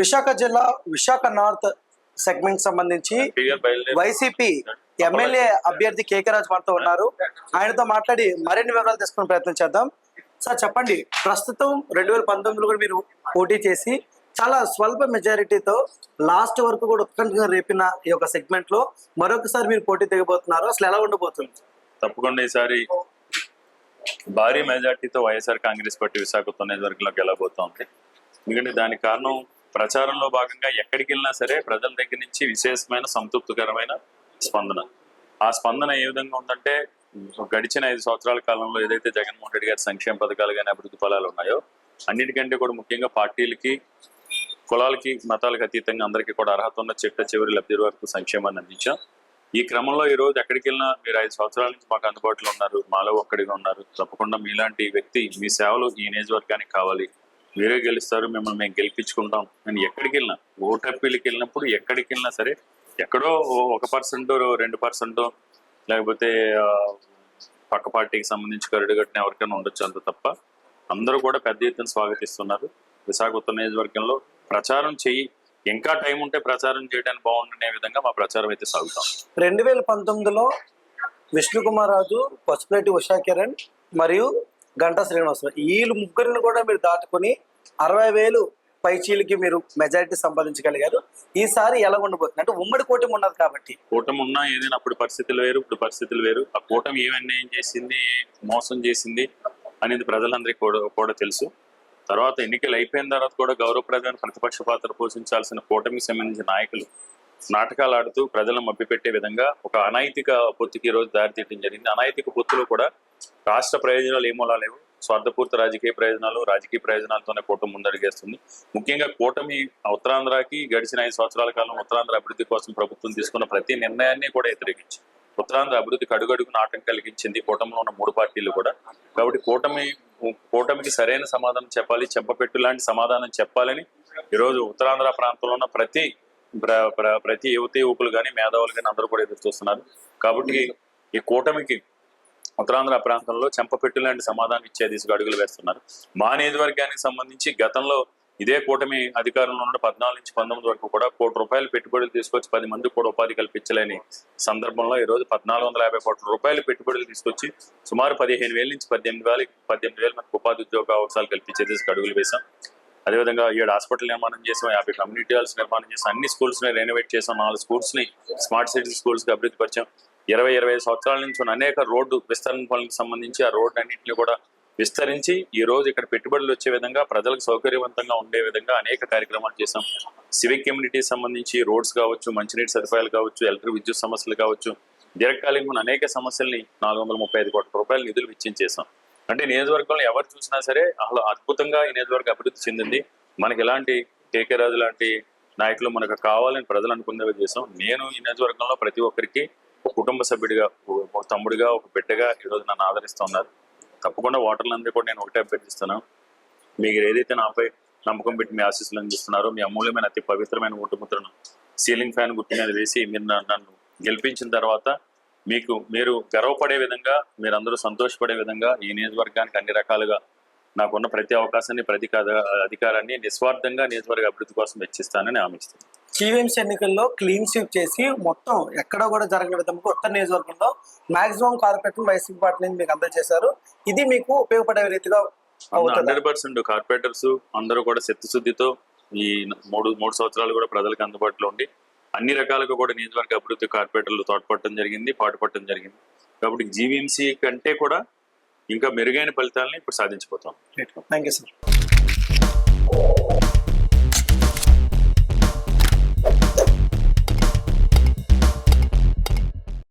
విశాఖ జిల్లా Visakha north segment సంబంధించి YCP MLA అభ్యర్థి కేకే రాజు మనతో ఉన్నారు. ఆయనతో మాట్లాడి మరిన్ని వివరాలు తెలుసుకునే ప్రయత్నం చేద్దాం. సార్ చెప్పండి. ప్రస్తుతం రెండు వేల పంతొమ్మిదిలో కూడా మీరు పోటీ చేసి చాలా స్వల్ప మెజారిటీతో లాస్ట్ వరకు కూడా ఉత్కంఠగా రేపిన ఈ యొక్క సెగ్మెంట్లో మరొకసారి మీరు పోటీ దిగబోతున్నారు అసలు ఎలా ఉండబోతుంది? తప్పకుండా ఈసారి భారీ మెజార్టీతో వైఎస్ఆర్ కాంగ్రెస్ పార్టీ విశాఖ నియోజకవర్గంలోకి వెళ్ళబోతోంది ఎందుకంటే దానికి కారణం ప్రచారంలో భాగంగా ఎక్కడికి వెళ్ళినా సరే ప్రజల దగ్గర నుంచి విశేషమైన సంతృప్తికరమైన స్పందన. ఆ స్పందన ఏ విధంగా ఉందంటే గడిచిన ఐదు సంవత్సరాల కాలంలో ఏదైతే జగన్మోహన్ రెడ్డి గారి సంక్షేమ పథకాలు కానీ అభివృద్ధి ఫలాలు ఉన్నాయో అన్నిటికంటే కూడా ముఖ్యంగా పార్టీలకి కులాలకి మతాలకు అతీతంగా అందరికీ కూడా అర్హత ఉన్న చిట్ట చివరి లబ్ధి వరకు సంక్షేమాన్ని అందించాం. ఈ క్రమంలో ఈ రోజు ఎక్కడికి వెళ్ళినా మీరు ఐదు సంవత్సరాల నుంచి మాకు అందుబాటులో ఉన్నారు మాలో ఒక్కడిగా ఉన్నారు తప్పకుండా మీలాంటి వ్యక్తి మీ సేవలు ఈ నియోజకవర్గానికి కావాలి. మీరే గెలుస్తారు మిమ్మల్ని మేము గెలిపించుకుంటాం. నేను ఎక్కడికి వెళ్ళినా ఓటప్పీలకి వెళ్ళినప్పుడు ఎక్కడికి వెళ్ళినా సరే ఎక్కడో ఒక పర్సెంట్ రెండు పర్సెంట్ లేకపోతే పక్క పార్టీకి సంబంధించి కరుడు కట్టిన ఎవరికైనా ఉండొచ్చు అంత తప్ప అందరూ కూడా పెద్ద ఎత్తున స్వాగతిస్తున్నారు. విశాఖ ఉత్తర నియోజకవర్గంలో ప్రచారం చేయి ఇంకా టైం ఉంటే ప్రచారం చేయడానికి బాగుండనే విధంగా మా ప్రచారం అయితే సాగుతాం. రెండు వేల పంతొమ్మిదిలో విష్ణుకుమారాజు రాజు పసుపులేటి ఉషా కిరణ్ మరియు గంటా శ్రీనివాసరావు. వీళ్ళు ముగ్గురిని కూడా మీరు దాటుకొని అరవై వేలు పైచీలకి మీరు మెజారిటీ సంపాదించగలిగారు. ఈసారి ఎలా ఉండబోతుంది? అంటే ఉమ్మడి కూటమి ఉన్నది కాబట్టి. కూటమి ఉన్నా ఏదైనా అప్పుడు పరిస్థితులు వేరు ఇప్పుడు పరిస్థితులు వేరు. ఆ కూటమి ఏం అన్యాయం చేసింది మోసం చేసింది అనేది ప్రజలందరికీ కూడా కూడా తెలుసు. తర్వాత ఎన్నికలు అయిపోయిన తర్వాత కూడా గౌరవప్రదమైన ప్రతిపక్ష పాత్ర పోషించాల్సిన కూటమికి సంబంధించిన నాయకులు నాటకాలు ఆడుతూ ప్రజలను మభ్యపెట్టే విధంగా ఒక అనైతిక పొత్తుకి ఈరోజు దారితీయడం జరిగింది. అనైతిక పొత్తులో కూడా రాష్ట్ర ప్రయోజనాలు ఏమోలా లేవు. స్వార్థపూర్త రాజకీయ ప్రయోజనాలు రాజకీయ ప్రయోజనాలతోనే కూటమి ముందడిగేస్తుంది. ముఖ్యంగా కూటమి ఉత్తరాంధ్రకి గడిచిన ఐదు సంవత్సరాల కాలం ఉత్తరాంధ్ర అభివృద్ధి కోసం ప్రభుత్వం తీసుకున్న ప్రతి నిర్ణయాన్ని కూడా వ్యతిరేకించి ఉత్తరాంధ్ర అభివృద్ధికి అడుగడుగున ఆటం కలిగించింది కూటమిలో ఉన్న మూడు పార్టీలు కూడా. కాబట్టి కూటమి కూటమికి సరైన సమాధానం చెప్పాలి చెప్పపెట్టు లాంటి సమాధానం చెప్పాలని ఈరోజు ఉత్తరాంధ్ర ప్రాంతంలో ఉన్న ప్రతి ప్రతి యువత యువకులు కానీ మేధావులు కానీ అందరూ కూడా ఎదురు చూస్తున్నారు కాబట్టి ఈ కూటమికి ఉత్తరాంధ్ర ప్రాంతంలో చెంపపెట్టు లాంటి సమాధానం ఇచ్చే దిశగా అడుగులు వేస్తున్నారు. మా నియోజకవర్గానికి సంబంధించి గతంలో ఇదే కూటమి అధికారంలో ఉన్న పద్నాలుగు నుంచి పంతొమ్మిది వరకు కూడా కోటి రూపాయలు పెట్టుబడులు తీసుకొచ్చి పది మందికి కూడా ఉపాధి కల్పించలేని సందర్భంలో ఈ రోజు పద్నాలుగు వందల యాభై కోట్ల రూపాయలు పెట్టుబడులు తీసుకొచ్చి సుమారు పదిహేను వేల నుంచి పద్దెనిమిది వేల పద్దెనిమిది వేల మనకు ఉపాధి ఉద్యోగ అవకాశాలు కల్పించే దిశగా అడుగులు వేశాం. అదేవిధంగా ఏడు హాస్పిటల్ నిర్మాణం చేసాం యాభై కమ్యూనిటీ హాల్స్ నిర్మాణం చేసాం అన్ని స్కూల్స్ని రెనోవేట్ చేసాం నాలుగు స్కూల్స్ని స్మార్ట్ సిటీ స్కూల్స్ అభివృద్ధి పరిచాం. ఇరవై ఇరవై ఐదు సంవత్సరాల నుంచి ఉన్న అనేక రోడ్డు విస్తరణ పనులకు సంబంధించి ఆ రోడ్డు అన్నింటినీ కూడా విస్తరించి ఈ రోజు ఇక్కడ పెట్టుబడులు వచ్చే విధంగా ప్రజలకు సౌకర్యవంతంగా ఉండే విధంగా అనేక కార్యక్రమాలు చేశాం. సివిక్ కమ్యూనిటీ సంబంధించి రోడ్స్ కావచ్చు మంచినీటి సదుపాయాలు కావచ్చు ఎలక్ట్రిక్ విద్యుత్ సమస్యలు కావచ్చు దీర్ఘకాలిక అనేక సమస్యల్ని నాలుగు వందల ముప్పై ఐదు కోట్ల రూపాయలు నిధులు వెచ్చించేశాం. అంటే నియోజకవర్గంలో ఎవరు చూసినా సరే అసలు అద్భుతంగా ఈ నియోజకవర్గం అభివృద్ధి చెందింది. మనకి ఎలాంటి కేకే రాజు లాంటి నాయకులు మనకు కావాలని ప్రజలు అనుకునేవి చేసాం నేను ఈ నియోజకవర్గంలో ప్రతి ఒక్కరికి ఒక కుటుంబ సభ్యుడిగా ఒక తమ్ముడిగా ఒక బిడ్డగా ఈరోజు నన్ను ఆదరిస్తున్నారు తప్పకుండా ఓటర్లందరూ కూడా నేను ఒకటే అభ్యర్థిస్తున్నాను మీరు ఏదైతే నాపై నమ్మకం పెట్టి మీ ఆశీస్సులు అందిస్తున్నారో మీ అమూల్యమైన అతి పవిత్రమైన ఓటుముద్రను సీలింగ్ ఫ్యాన్ గుర్తు మీద వేసి మీరు నన్ను నన్ను గెలిపించిన తర్వాత మీకు మీరు గర్వపడే విధంగా మీరందరూ సంతోషపడే విధంగా ఈ నియోజకవర్గానికి అన్ని రకాలుగా నాకున్న ప్రతి అవకాశాన్ని ప్రతి అధికారాన్ని నిస్వార్థంగా నియోజకవర్గ అభివృద్ధి కోసం వెచ్చిస్తానని ఆమెస్తాను జీవీఎంసీ ఎన్నికల్లో క్లీన్ స్వీప్ చేసి మొత్తం ఎక్కడ కూడా జరగని విధంగా ఉత్తర నియోజకవర్గంలో మాక్సిమం కార్పొరేటర్ వైసీపీ పార్టీ నుంచి మీకు అందజేశారు. ఇది మీకు ఉపయోగపడే రీతిగా హండ్రెడ్ పర్సెంట్ కార్పొరేటర్స్ అందరూ కూడా శక్తిశుద్ధితో ఈ మూడు మూడు సంవత్సరాలు కూడా ప్రజలకు అందుబాటులో ఉండి అన్ని రకాలుగా కూడా నియోజకవర్గ అభివృద్ధి కార్పొరేటర్లు తోడ్పడటం జరిగింది పాటుపడటం జరిగింది. కాబట్టి జీవీఎంసీ కంటే కూడా ఇంకా మెరుగైన ఫలితాలని ఇప్పుడు సాధించిపోతాం. Thank you sir